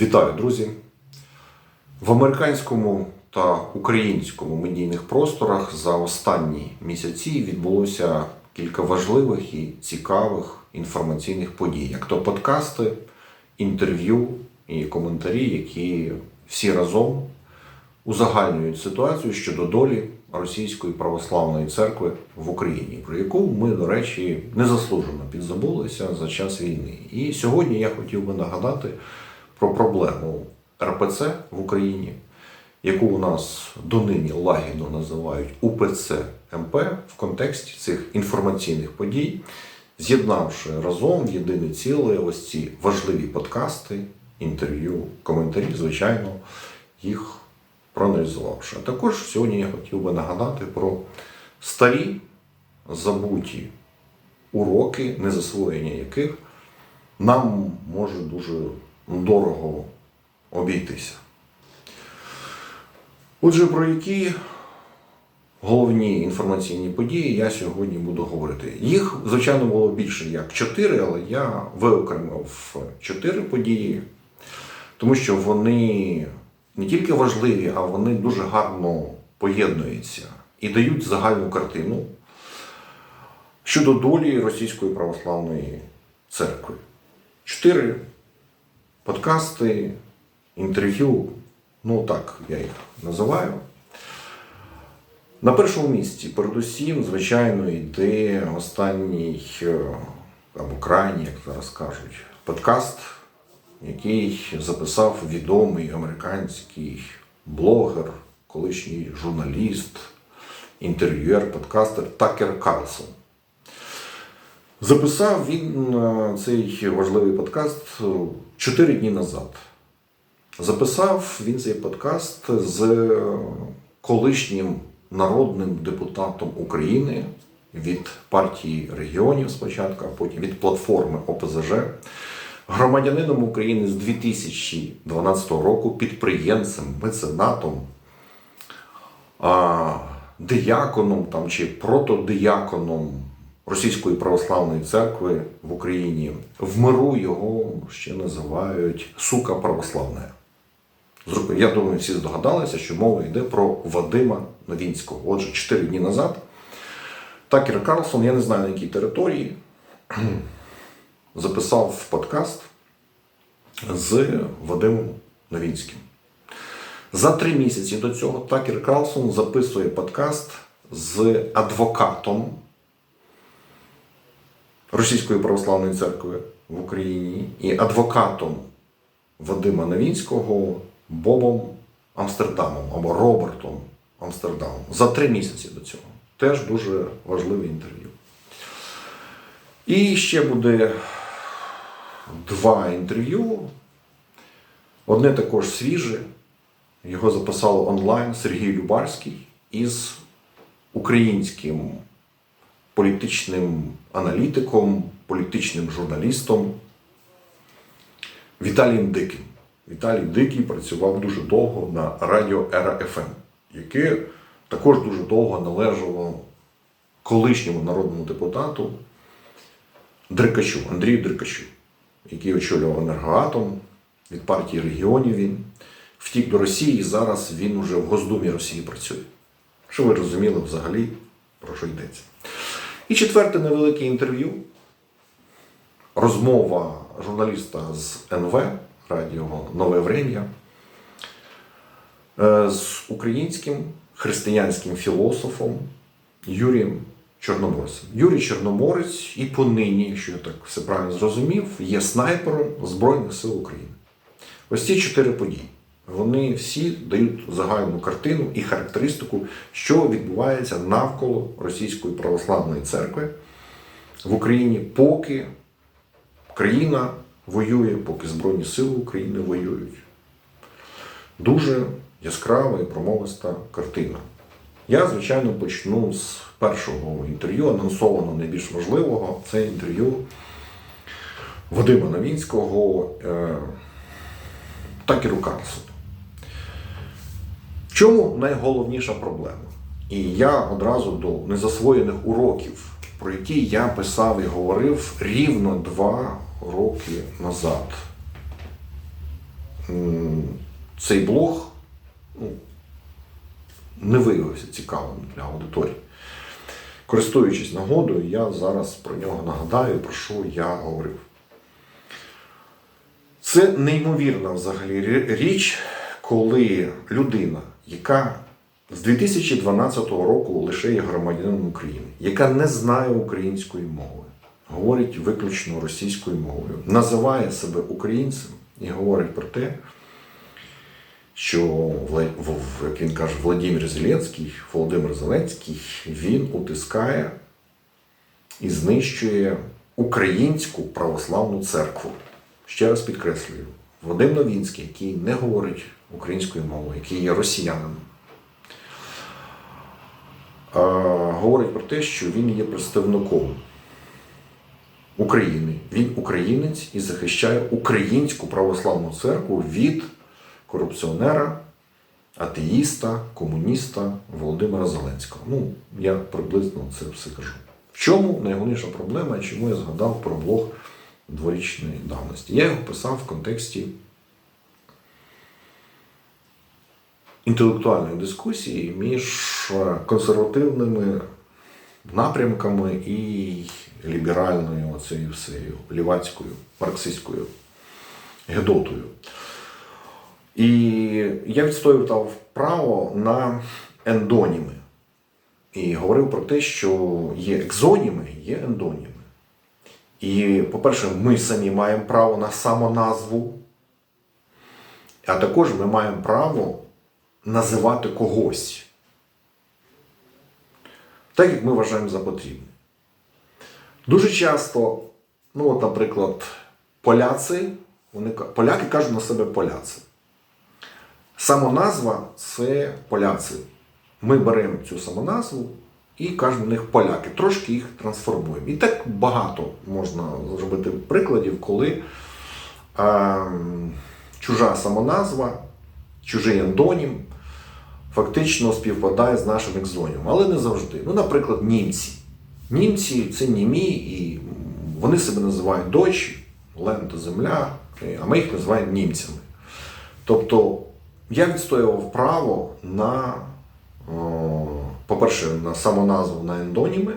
Вітаю, друзі! В американському та українському медійних просторах за останні місяці відбулося кілька важливих і цікавих інформаційних подій, як то подкасти, інтерв'ю і коментарі, які всі разом узагальнюють ситуацію щодо долі Російської православної церкви в Україні, про яку ми, до речі, незаслужено підзабулися за час війни. І сьогодні я хотів би нагадати про проблему РПЦ в Україні, яку у нас донині лагідно називають УПЦ МП в контексті цих інформаційних подій, з'єднавши разом в єдине ціле ось ці важливі подкасти, інтерв'ю, коментарі, звичайно, їх проаналізувавши. А також сьогодні я хотів би нагадати про старі забуті уроки, незасвоєння яких нам може дуже дорого обійтися. Отже, про які головні інформаційні події я сьогодні буду говорити. Їх, звичайно, було більше як чотири, але я виокремив чотири події, тому що вони не тільки важливі, а вони дуже гарно поєднуються і дають загальну картину щодо долі Російської православної церкви. Чотири подкасти, інтерв'ю, ну так я їх називаю. На першому місці, передусім, звичайно, йде останній е, або крайній, як зараз кажуть, подкаст, який записав відомий американський блогер, колишній журналіст, інтерв'юер, подкастер Такер Карлсон. Записав він е, цей важливий подкаст е, чотири дні назад. Записав він цей подкаст з е, колишнім народним депутатом України від партії регіонів спочатку, а потім від платформи ОПЗЖ, громадянином України з 2012 року, підприємцем, меценатом, а, дияконом там, чи протодияконом Російської православної церкви в Україні. В миру його ще називають сука православна. Я думаю, всі здогадалися, що мова йде про Вадима Новінського. Отже, 4 дні назад Такер Карлсон, я не знаю на якій території, записав подкаст з Вадимом Новінським. За три місяці до цього Такер Карлсон записує подкаст з адвокатом Російської православної церкви в Україні і адвокатом Вадима Новінського Бобом Амстердамом або Робертом Амстердамом за три місяці до цього. Теж дуже важливе інтерв'ю. І ще буде два інтерв'ю. Одне також свіже. Його записав онлайн Сергій Любарський із українським політичним аналітиком, політичним журналістом Віталієм Диким. Віталій Дикий працював дуже довго на радіо Ера ФМ, яке також дуже довго належало колишньому народному депутату Дрикачу, Андрію Дрикачу, який очолював енергоатом від партії регіонів. Він втік до Росії і зараз він уже в Госдумі Росії працює. Що ви розуміли взагалі, про що йдеться? І четверте невелике інтерв'ю. Розмова журналіста з НВ Радіо Нове Врем'я е, з українським християнським філософом Юрієм Чорноморцем. Юрій Чорноморець і понині, якщо я так все правильно зрозумів, є снайпером Збройних сил України. Ось ці чотири події. Вони всі дають загальну картину і характеристику, що відбувається навколо Російської православної церкви в Україні, поки країна воює, поки Збройні Сили України воюють. Дуже яскрава і промовиста картина. Я, звичайно, почну з першого інтерв'ю, анонсовано найбільш важливого. Це інтерв'ю Вадима Новінського е, Такеру Карлсону. В чому найголовніша проблема? І я одразу до незасвоєних уроків, про які я писав і говорив рівно два роки назад. цей блог ну, не виявився цікавим для аудиторії. Користуючись нагодою, я зараз про нього нагадаю, про що я говорив. Це неймовірна взагалі річ, коли людина, яка з 2012 року лише є громадянином України, яка не знає української мови, говорить виключно російською мовою, називає себе українцем і говорить про те, що як він каже, Владимир Зеленський, Володимир Зеленський, він утискає і знищує українську православну церкву. Ще раз підкреслюю, Вадим Новінський, який не говорить українською мовою, який є росіянином, говорить про те, що він є представником України. Він українець і захищає українську православну церкву від корупціонера, атеїста, комуніста Володимира Зеленського. Ну, я приблизно це все кажу. В чому найголовніша проблема, чому я згадав про блог дворічної давності? Я його писав в контексті інтелектуальної дискусії між е, консервативними напрямками і ліберальною оцею всею лівацькою, марксистською гедотою. І я відстоював право на ендоніми. І говорив про те, що є екзоніми, є ендоніми. І, по-перше, ми самі маємо право на самоназву, а також ми маємо право називати когось. Так, як ми вважаємо за потрібне. Дуже часто, ну, от, наприклад, поляці, вони, поляки кажуть на себе поляці. Самоназва це поляці. Ми беремо цю самоназву і кажемо на них поляки, трошки їх трансформуємо. І так багато можна зробити прикладів, коли ем, чужа самоназва, чужий ендонім фактично співпадає з нашим екзонімом, але не завжди. Ну, наприклад, німці. Німці це німі, і вони себе називають дойчі, лента земля, а ми їх називаємо німцями. Тобто я відстоював право на, по-перше, на самоназву на ендоніми,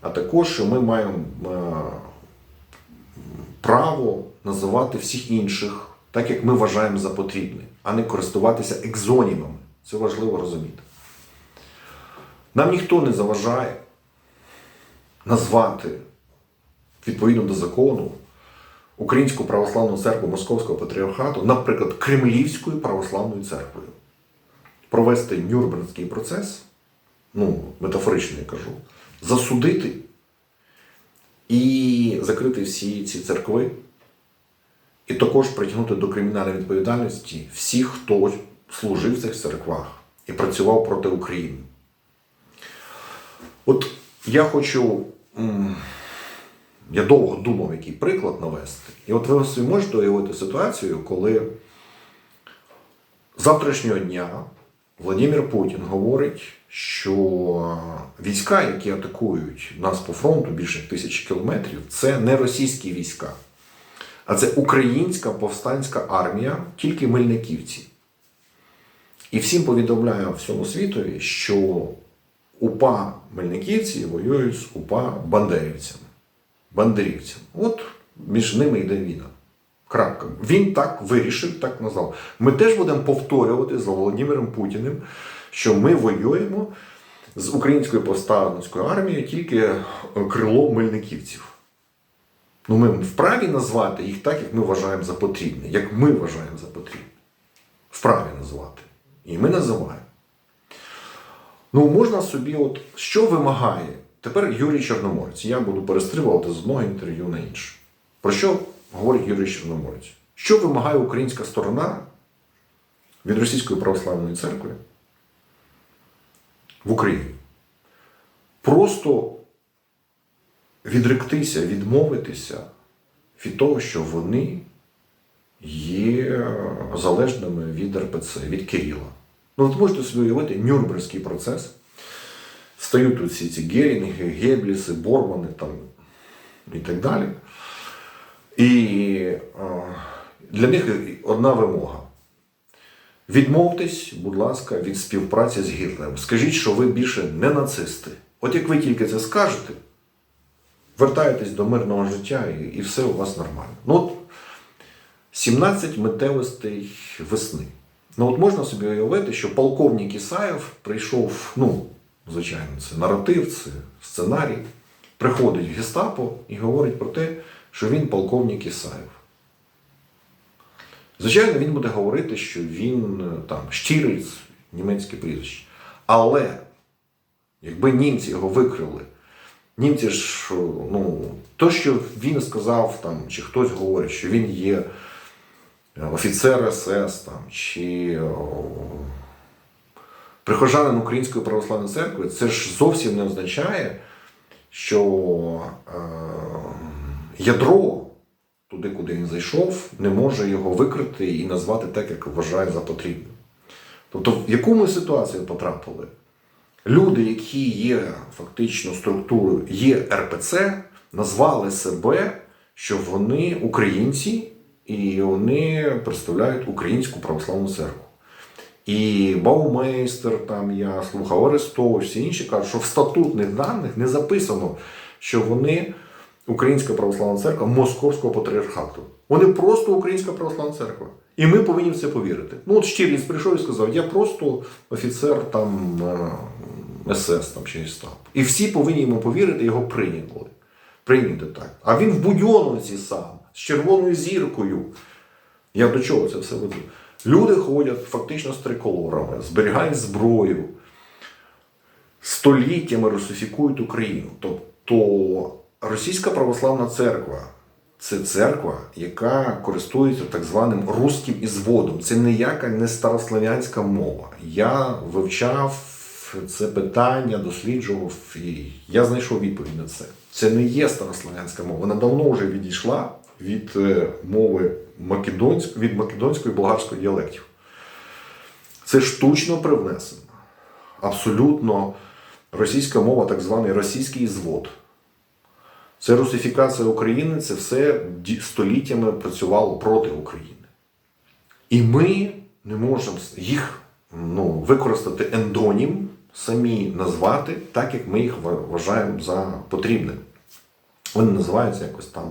а також що ми маємо е, право називати всіх інших так, як ми вважаємо за потрібне, а не користуватися екзонімами. Це важливо розуміти. Нам ніхто не заважає назвати відповідно до закону Українську православну церкву Московського патріархату, наприклад, Кремлівською православною церквою. Провести Нюрнбергський процес, ну, метафорично я кажу, засудити і закрити всі ці церкви, і також притягнути до кримінальної відповідальності всіх, хто служив в цих церквах і працював проти України. От я хочу. Я довго думав, який приклад навести. І от ви собі можете уявити ситуацію, коли завтрашнього дня Владимир Путін говорить, що війська, які атакують нас по фронту більше тисячі кілометрів, це не російські війська, а це українська повстанська армія, тільки мельниківці. І всім повідомляю всьому світові, що УПА Мельниківці воюють з УПА бандерівцями. Бандерівцями. От між ними йде війна. Крапка. Він так вирішив, так назвав. Ми теж будемо повторювати за Володимиром Путіним, що ми воюємо з українською повстанською армією тільки е, крило мельниківців. Ну, ми вправі назвати їх так, як ми вважаємо за потрібне, як ми вважаємо за потрібне. Вправі назвати. І ми називаємо. Ну, можна собі, от що вимагає тепер Юрій Чорноморець. Я буду перестрибувати з одного інтерв'ю на інше. Про що говорить Юрій Чорноморець? Що вимагає українська сторона від Російської православної церкви в Україні? Просто відректися, відмовитися від того, що вони є залежними від РПЦ, від Кирила. Ну, от можете собі уявити Нюрнберзький процес. Стають тут всі ці Герінги, Гебліси, Бормани там, і так далі. І, е, Для них одна вимога. Відмовтесь, будь ласка, від співпраці з Гітлером. Скажіть, що ви більше не нацисти. От як ви тільки це скажете, вертаєтесь до мирного життя і, і все у вас нормально. Ну от 17 метевостей весни. Ну от можна собі уявити, що полковник Ісаєв прийшов, ну, звичайно, це наратив, це сценарій, приходить в гестапо і говорить про те, що він полковник Ісаєв. Звичайно, він буде говорити, що він е, там Штірліц, німецьке прізвище. Але якби німці його викрили, німці ж, ну, то, що він сказав, там, чи хтось говорить, що він є офіцер СС, там, чи о, прихожанин Української православної церкви, це ж зовсім не означає, що е, ядро туди, куди він зайшов, не може його викрити і назвати так, як вважає за потрібне. Тобто, в яку ми ситуацію потрапили? Люди, які є фактично структурою є РПЦ, назвали себе, що вони українці і вони представляють Українську православну церкву. І Баумейстер, там я слухав Арестович, всі інші кажуть, що в статутних даних не записано, що вони Українська православна церква Московського патріархату. Вони просто Українська православна церква. І ми повинні в це повірити. Ну, от Штірліц прийшов і сказав, я просто офіцер там е, СС там, чи Гестапо. І всі повинні йому повірити, його прийняли. Прийняти так. А він в Будьоновці сам, з червоною зіркою. Я до чого це все веду? Люди ходять фактично з триколорами, зберігають зброю, століттями русифікують Україну. Тобто Російська православна церква це церква, яка користується так званим руським ізводом. Це ніяка не старослов'янська мова. Я вивчав це питання, досліджував, і я знайшов відповідь на це. Це не є старослов'янська мова. Вона давно вже відійшла від е, мови македонської, від македонської болгарської діалектів. Це штучно привнесено. Абсолютно російська мова, так званий російський звод. Це русифікація України, це все століттями працювало проти України. І ми не можемо їх ну, використати ендонім, самі назвати так, як ми їх вважаємо за потрібне. Вони називаються якось там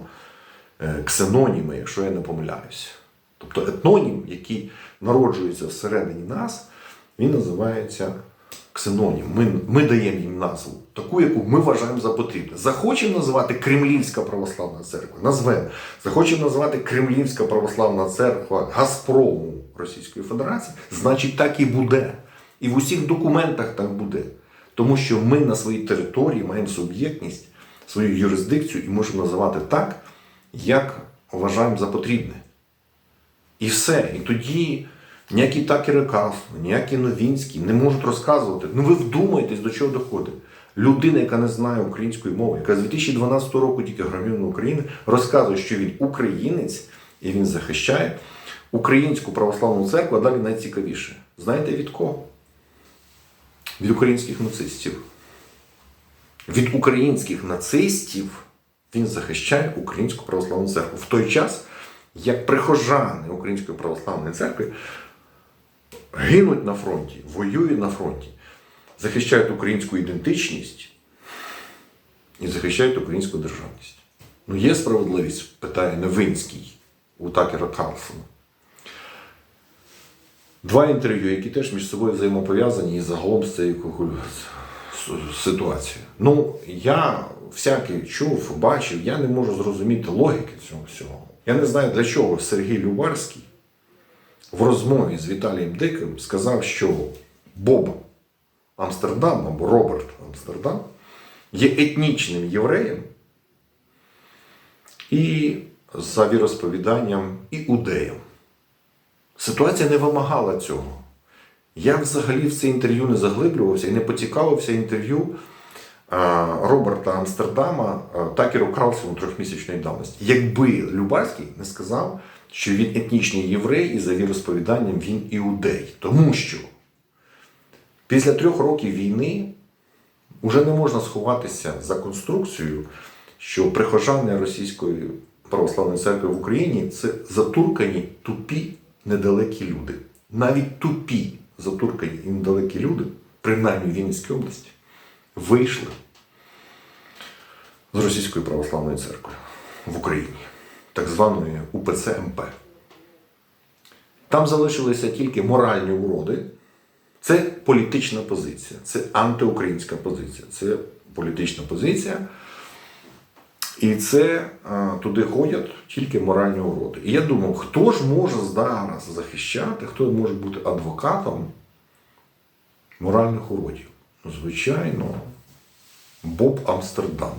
ксеноніми, якщо я не помиляюся. Тобто етнонім, який народжується всередині нас, він називається ксенонім. Ми, ми даємо їм назву, таку, яку ми вважаємо за потрібне. Захочемо називати Кремлівська православна церква, назвемо. Захочемо називати Кремлівська православна церква Газпрому Російської Федерації, значить так і буде. І в усіх документах так буде. Тому що ми на своїй території маємо суб'єктність, свою юрисдикцію і можемо називати так, як вважаємо за потрібне. І все. І тоді ніякі Такери Карлсон, ніякі Новінські не можуть розказувати. Ну ви вдумайтесь, до чого доходить. Людина, яка не знає української мови, яка з 2012 року тільки громадянин України, розказує, що він українець і він захищає українську православну церкву, а далі найцікавіше. Знаєте від кого? Від українських нацистів. Від українських нацистів він захищає українську православну церкву. В той час, як прихожани Української православної церкви гинуть на фронті, воюють на фронті, захищають українську ідентичність і захищають українську державність. Ну, є справедливість, питає Новинський у Такера Карлсона. Два інтерв'ю, які теж між собою взаємопов'язані і загалом з цією кукулю- с- ситуацією. Ну, я всякий чув, бачив, я не можу зрозуміти логіки цього всього. Я не знаю, для чого Сергій Любарський в розмові з Віталієм Диким сказав, що Боб Амстердам або Роберт Амстердам є етнічним євреєм і за віросповіданням іудеєм. Ситуація не вимагала цього. Я взагалі в це інтерв'ю не заглиблювався і не поцікавився інтерв'ю а, Роберта Амстердама а, Такеру Карлсону трьохмісячної давності. Якби Любарський не сказав, що він етнічний єврей і за віросповіданням він іудей. Тому що після трьох років війни вже не можна сховатися за конструкцією, що прихожани Російської православної церкви в Україні це затуркані тупі недалекі люди. Навіть тупі затуркані і недалекі люди, принаймні в Вінницькій області, вийшли з Російської православної церкви в Україні, так званої УПЦ МП. Там залишилися тільки моральні уроди. Це політична позиція, це антиукраїнська позиція, це політична позиція. І це а, туди ходять тільки моральні уроди. І я думав, хто ж може зараз захищати, хто може бути адвокатом моральних уродів? Ну, Звичайно, Боб Амстердам.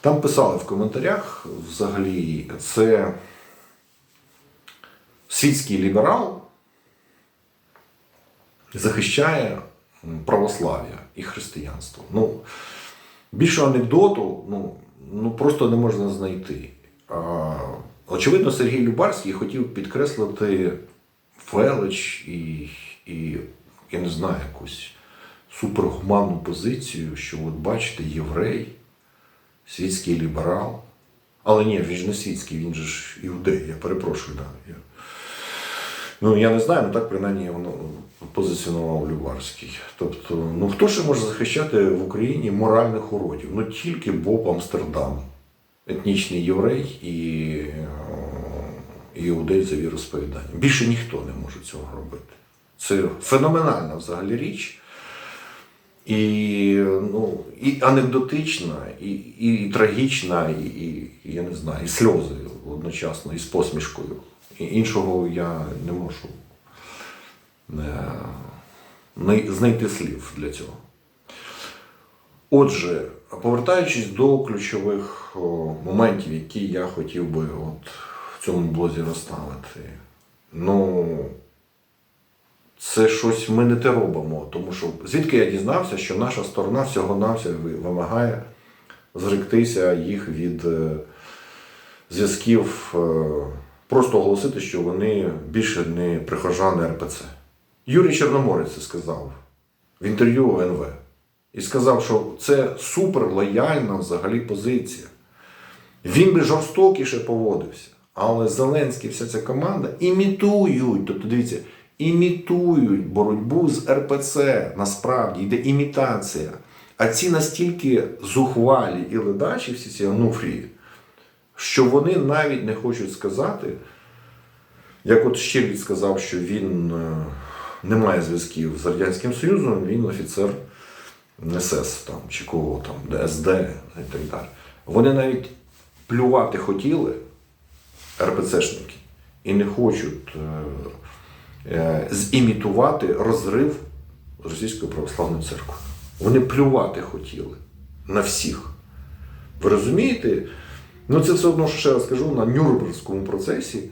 Там писали в коментарях взагалі, це світський ліберал захищає православ'я і християнство. Ну, більшого анекдоту ну, ну, просто не можна знайти. Очевидно, Сергій Любарський хотів підкреслити велич і, і я не знаю, якусь супергуманну позицію, що от бачите, єврей, світський ліберал. Але ні, він ж не світський, він же ж іудей, я перепрошую. Да. Я... Ну, я не знаю, ну так принаймні воно позиціонував Любарський. Тобто, ну хто ще може захищати в Україні моральних уродів? Ну тільки Боб Амстердам, етнічний єврей і е, іудей за віросповіданням. Більше ніхто не може цього робити. Це феноменальна взагалі річ. І, ну, і анекдотична, і, і, трагічна, і, і, я не знаю, і сльози одночасно, і з посмішкою. Іншого я не можу е, знайти слів для цього. Отже, повертаючись до ключових моментів, які я хотів би от в цьому блозі розставити. Ну, це щось ми не те робимо, тому що звідки я дізнався, що наша сторона всього-навсього вимагає зректися їх від е, зв'язків, е, просто оголосити, що вони більше не прихожани РПЦ. Юрій Чорноморець це сказав в інтерв'ю ОНВ. І сказав, що це супер лояльна взагалі позиція. Він би жорстокіше поводився. Але Зеленський, вся ця команда імітують, тобто дивіться, імітують боротьбу з РПЦ. Насправді йде імітація. А ці настільки зухвалі і ледачі, всі ці ануфрії, що вони навіть не хочуть сказати, як от Щирліц сказав, що він е, не має зв'язків з Радянським Союзом, він офіцер СС там, чи кого там, ДСД і так далі. Вони навіть плювати хотіли РПЦшники і не хочуть е, е, зімітувати розрив з Російською православною церквою. Вони плювати хотіли на всіх. Ви розумієте? Ну це все одно, що ще раз кажу, на Нюрнберзькому процесі.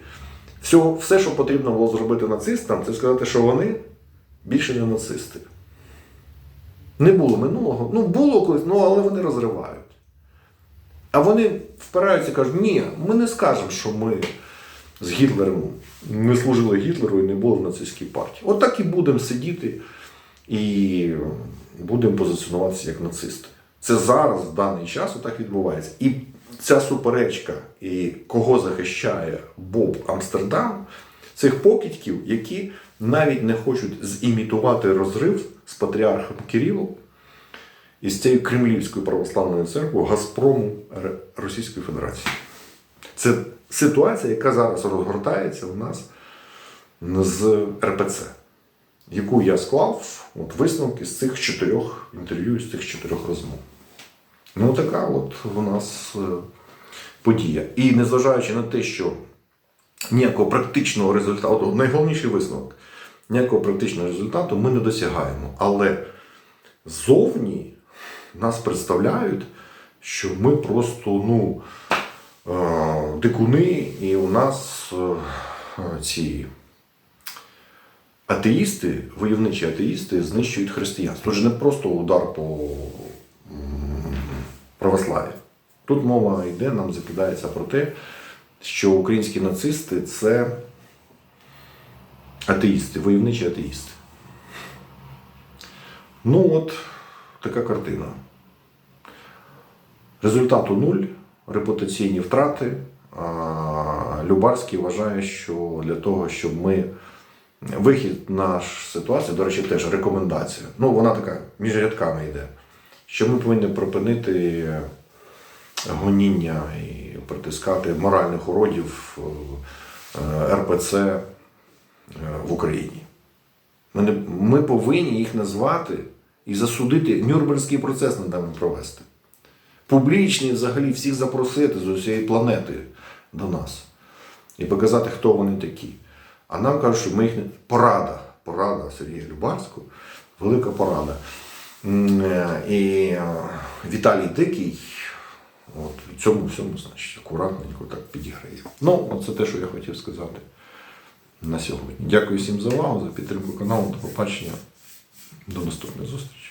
Все, все, що потрібно було зробити нацистам, це сказати, що вони більше не нацисти. Не було минулого. Ну, було колись, ну але вони розривають. А вони впираються і кажуть, ні, ми не скажемо, що ми з Гітлером не служили Гітлеру і не були в нацистській партії. От так і будемо сидіти і будемо позиціонуватися як нацисти. Це зараз, в даний час, отак відбувається. І ця суперечка, і кого захищає Боб Амстердам, цих покидьків, які навіть не хочуть зімітувати розрив з патріархом Кирилом і з цією Кремлівською православною церквою Газпрому Російської Федерації. Це ситуація, яка зараз розгортається у нас з РПЦ, яку я склав от висновки з цих чотирьох інтерв'ю, з цих чотирьох розмов. Ну, така от у нас е, подія. І незважаючи на те, що ніякого практичного результату, найголовніший висновок, ніякого практичного результату ми не досягаємо. Але ззовні нас представляють, що ми просто ну, е, дикуни, і у нас е, ці атеїсти, войовничі атеїсти знищують християнство. Тут же не просто удар по православ'ю. Тут мова йде, нам закидається про те, що українські нацисти це атеїсти, войовничі атеїсти. Ну от така картина. Результату нуль, репутаційні втрати. Любарський вважає, що для того, щоб ми вихід наш ситуації, до речі, теж рекомендація. Ну, вона така між рядками йде. Що ми повинні припинити гоніння і притискати моральних уродів е, РПЦ е, в Україні. Ми, не, повинні їх назвати і засудити. Нюрнберзький процес над нами провести. Публічний взагалі всіх запросити з усієї планети до нас і показати, хто вони такі. А нам кажуть, що ми їх не. Порада. Порада Сергія Любарського, велика порада. Е, І е, Віталій Дикий. От цьому всьому, значить, акуратненько так підіграє. Ну, це те, що я хотів сказати на сьогодні. Дякую всім за увагу, за підтримку каналу. До побачення. До наступної зустрічі.